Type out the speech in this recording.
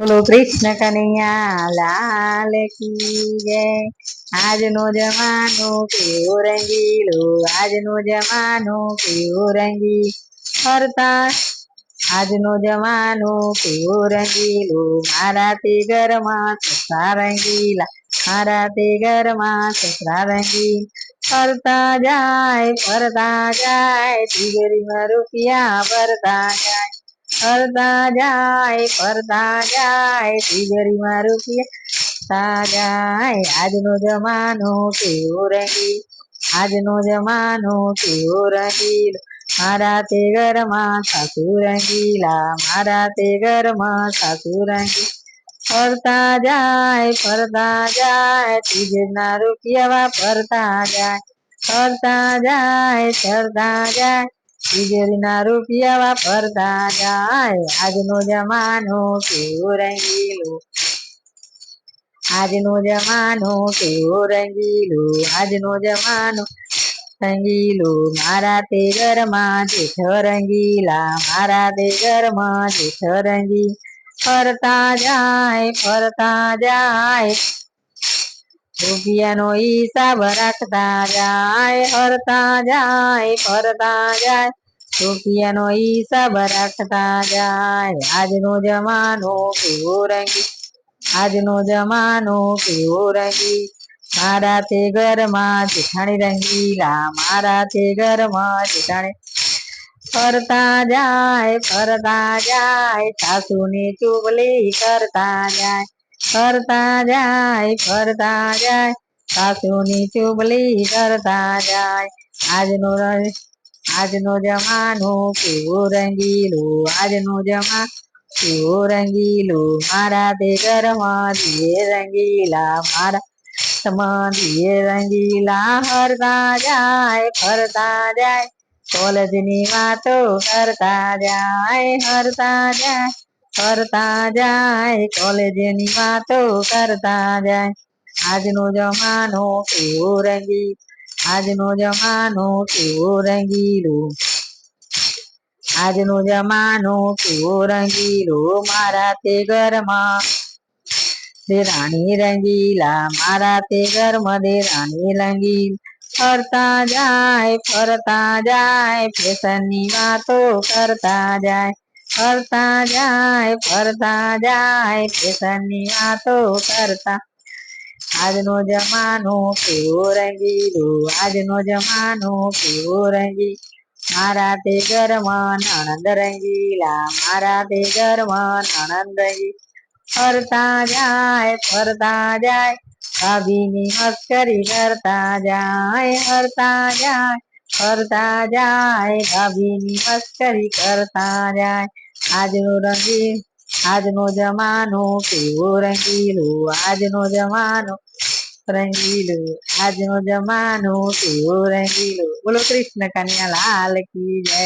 બોલો કૃષ્ણ કનૈયા લાલ કી જય આજનો જમાનો કેવો રંગીલો આજનો જમાનો કેવો રંગી ફરતા આજનો જમાનો કેવો રંગીલો મારા તે ઘરમાં સસરા રંગીલા મારા તે ઘરમાં સસરા રંગી ફરતા જાય ફરતા જાય તિજોરીમાં રૂપિયા ભરતા જાય ફરતા જાય ફરતા જાય તિજોરીમાં રૂપિયા જાય આજનો જમાનો કેવો રંગી આજનો જમાનો કેવો રંગીલો મારા તે ઘરમાં સાસુ રંગીલા મારા તે ઘરમાં સાસુ રંગી ફરતા જાય ફરતા જાય તિજોરીના રૂપિયા ફરતા જાય ફરતા જાય ફરતા જાય તિજોરીના રૂપિયા વાપરતા જાય. આજનો જમાનો કેવો રંગીલો. આજનો જમાનો કેવો રંગીલો. આજનો જમાનો રંગીલો. મારા તે ઘરમાં જેઠ રંગીલા. મારા તે ઘરમાં જેઠ રંગી ફરતા જાય ફરતા જાય. રૂપિયાનો હિસાબ રાખતા જાય ફરતા જાય ફરતા જાય રૂપિયાનો હિસાબ રાખતા જાય આજનો જમાનો કેવો રંગી આજનો જમાનો કેવો રંગી મારા તે ઘરમાં જેઠાણી રંગીલા મારા તે ઘરમાં જેઠાણી ફરતા જાય ફરતા જાય સાસુની ચુગલી કરતા જાય ફરતા જાય ફરતા જાય સાસુની ચુગલી કરતા જાય આજનો આજનો જમાનો કેવો રંગીલો આજનો જમા કેવો રંગીલો મારા તે ઘરમાં દિયે રંગીલા મારા ઘરમાં દિયે રંગીલા ફરતા જાય ફરતા જાય કોલેજની વાતો કરતા જાય ફરતા જાય ફરતા જાય કોલેજની વાતો કરતા જાય આજનો જમાનો કેવો રંગી આજનો જમાનો કેવો રંગીલો આજનો જમાનો કેવો રંગીલો મારા તે ઘરમાં રાણી રંગીલા મારા તે ઘરમાં રાણી રંગીલ ફરતા જાય ફરતા જાય ફેશનની વાતો કરતા જાય ફરતા જાય ફરતા જાય ફેશનની વાતો કરતા આજનો જમાનો કેવો રંગીલો આજનો જમાનો કેવો રંગી મારા તે ઘરમાં નણંદ રંગીલા મારા તે ઘરમાં નણંદ રંગી ફરતા જાય ફરતા જાય ભાભીની મસ્કરી કરતા જાય ફરતા જાય ફરતા જાય, ભાભીની મસ્કરી કરતા જાય. આજનો રંગી આજનો જમાનો કેવો રંગીલો, આજનો જમાનો રંગીલો, આજનો જમાનો કેવો રંગીલો. બોલો કૃષ્ણ કન્યા લાલ કી જય.